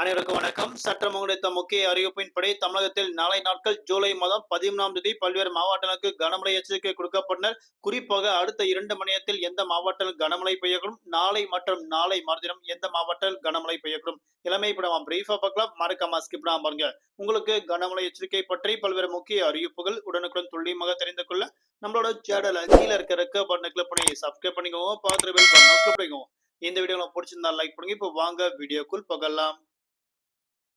அனைவருக்கும் வணக்கம். சட்டம் கிடைத்த முக்கிய அறிவிப்பின்படி தமிழகத்தில் நாளை நாட்கள் ஜூலை மாதம் பதிமூணாம் தேதி பல்வேறு மாவட்டங்களுக்கு கனமழை எச்சரிக்கை கொடுக்கப்பட்டனர். குறிப்பாக அடுத்த இரண்டு மணி நேரத்தில் எந்த மாவட்டத்தில் கனமழை பெய்யக்கூடும்? நாளை மற்றும் நாளை மறுதினம் எந்த மாவட்டத்தில் கனமழை பெய்யக்கூடும்? இளமை இப்ப நம்ம பிரீஃபா பார்க்கலாம். மறக்காம ஸ்கிப் பாருங்க. உங்களுக்கு கனமழை எச்சரிக்கை பற்றி பல்வேறு முக்கிய அறிவிப்புகள் உடனுக்குடன் துல்லியமாக தெரிந்து கொள்ள நம்மளோட சேனல் கீழே இருக்க ரெக்க பட்டனை கிளிக் பண்ணி சப்ஸ்கிரைப் பண்ணிக்கோங்க. பார்த்துட்டு பண்ணிக்கோங்க. இந்த வீடியோ பிடிச்சிருந்தா லைக் பண்ணுங்க. இப்போ வாங்க வீடியோக்குள் பகலாம்.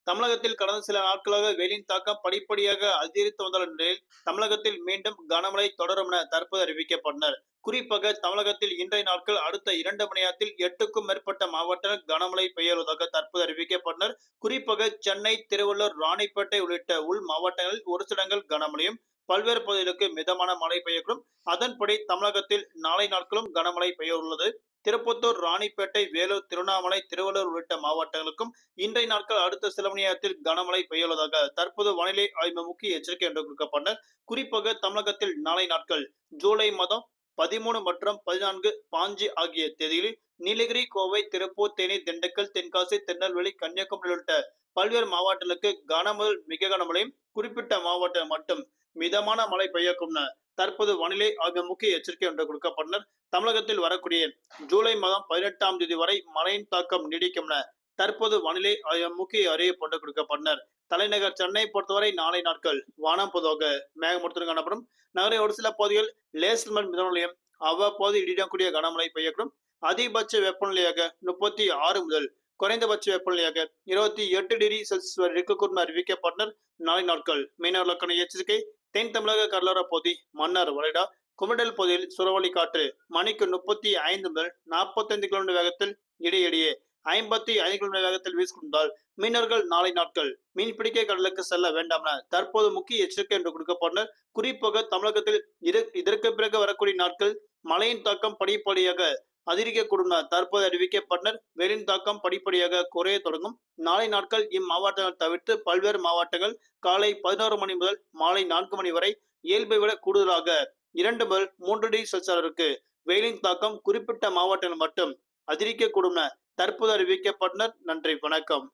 தமிழகத்தில் கடந்த சில நாட்களாக வெயிலின் தாக்கம் படிப்படியாக அதிகரித்து வந்துள்ள நிலையில் தமிழகத்தில் மீண்டும் கனமழை தொடரும் என தற்போது அறிவிக்கப்பட்டனர். குறிப்பாக தமிழகத்தில் இன்றைய நாட்கள் அடுத்த இரண்டு மணி நேரத்தில் எட்டுக்கும் மேற்பட்ட மாவட்டங்கள் கனமழை பெய்யுவதாக தற்போது அறிவிக்கப்பட்டனர். குறிப்பாக சென்னை திருவள்ளூர் ராணிப்பேட்டை உள்ளிட்ட உள் மாவட்டங்களில் ஒரு சிலங்கள் கனமழையும் பல்வேறு பகுதிகளுக்கு மிதமான மழை பெய்யக்கூடும். அதன்படி தமிழகத்தில் நாளை நாட்களும் கனமழை பெய்ய உள்ளது திருப்பத்தூர் ராணிப்பேட்டை வேலூர் திருவண்ணாமலை திருவள்ளூர் உள்ளிட்ட மாவட்டங்களுக்கும் இன்றைய நாட்கள் அடுத்த சில மணி நேரத்தில் கனமழை பெய்யுள்ளதாக தற்போது வானிலை ஆய்வு முக்கிய எச்சரிக்கை என்று கொடுக்கப்பட்டனர் குறிப்பாக தமிழகத்தில் நாளை நாட்கள் ஜூலை மாதம் பதிமூணு மற்றும் பதினான்கு பாஞ்சு ஆகிய தேதிகளில் நீலகிரி கோவை திருப்பூர் தேனி திண்டுக்கல் தென்காசி திருநெல்வேலி கன்னியாகுமரி உள்ளிட்ட பல்வேறு மாவட்டங்களுக்கு கனமுதல் மிக கனமழையும் குறிப்பிட்ட மாவட்டம் மட்டும் மிதமான மழை பெய்யக்கும்னு தற்போது வானிலை ஆகிய முக்கிய எச்சரிக்கை ஒன்று கொடுக்கப்பட்டனர் தமிழகத்தில் வரக்கூடிய ஜூலை மாதம் பதினெட்டாம் தேதி வரை மழையின் தாக்கம் நீடிக்கும்னு தற்போது வானிலை ஆய்வு முக்கிய அறிவிப்பு கொடுக்கப்பட்டனர் தலைநகர் சென்னை பொறுத்தவரை நாளை நாட்கள் வானம் பொதுவாக மேகமூர்த்தம் காணப்படும். நகரின் ஒரு சில பகுதிகள் லேசர் மண் மிதமலையும் அவ்வப்போது இடிடக்கூடிய கனமழை பெய்யக்கூடும். அதிகபட்ச வெப்பநிலையாக முப்பத்தி ஆறு முதல் குறைந்தபட்ச வெப்பநிலையாக இருபத்தி எட்டு டிகிரி செல்சியஸ் வரை இருக்கக்கூடும் அறிவிக்கப்பட்டனர் நாளை நாட்கள் மீனவர்களுக்கான எச்சரிக்கை தென் தமிழக கடலோர பகுதி மன்னார் வளைடா குமிடல் பகுதியில் சுரவழி காற்று மணிக்கு முப்பத்தி ஐந்து முதல் நாற்பத்தைந்து கிலோமீட்டர் வேகத்தில் இடையிடையே ஐம்பத்தி ஐந்து கிலோமீட்டர் வேகத்தில் வீசிக்கொண்டால் மீனவர்கள் நாளை நாட்கள் மீன்பிடிக்க கடலுக்கு செல்ல வேண்டாம் என தற்போது முக்கிய எச்சரிக்கை என்று கொடுக்கப்பட்டனர் குறிப்பாக தமிழகத்தில் இதற்கு பிறகு வரக்கூடிய நாட்கள் மழையின் தாக்கம் படிப்படியாக அதிகரிக்கக்கூடும் தற்போது அறிவிக்கப்பட்டனர். வெயிலின் தாக்கம் படிப்படியாக குறைய தொடங்கும். நாளை நாட்கள் இம்மாவட்டங்கள் தவிர்த்து பல்வேறு மாவட்டங்கள் காலை பதினோரு மணி முதல் மாலை நான்கு மணி வரை இயல்பை விட கூடுதலாக இரண்டு முதல் மூன்று டிகிரி செல்சியருக்கு வெயிலின் தாக்கம் குறிப்பிட்ட மாவட்டங்கள் மட்டும் அதிகரிக்கக்கூடும் தற்போது அறிவிக்கப்பட்டனர். நன்றி வணக்கம்.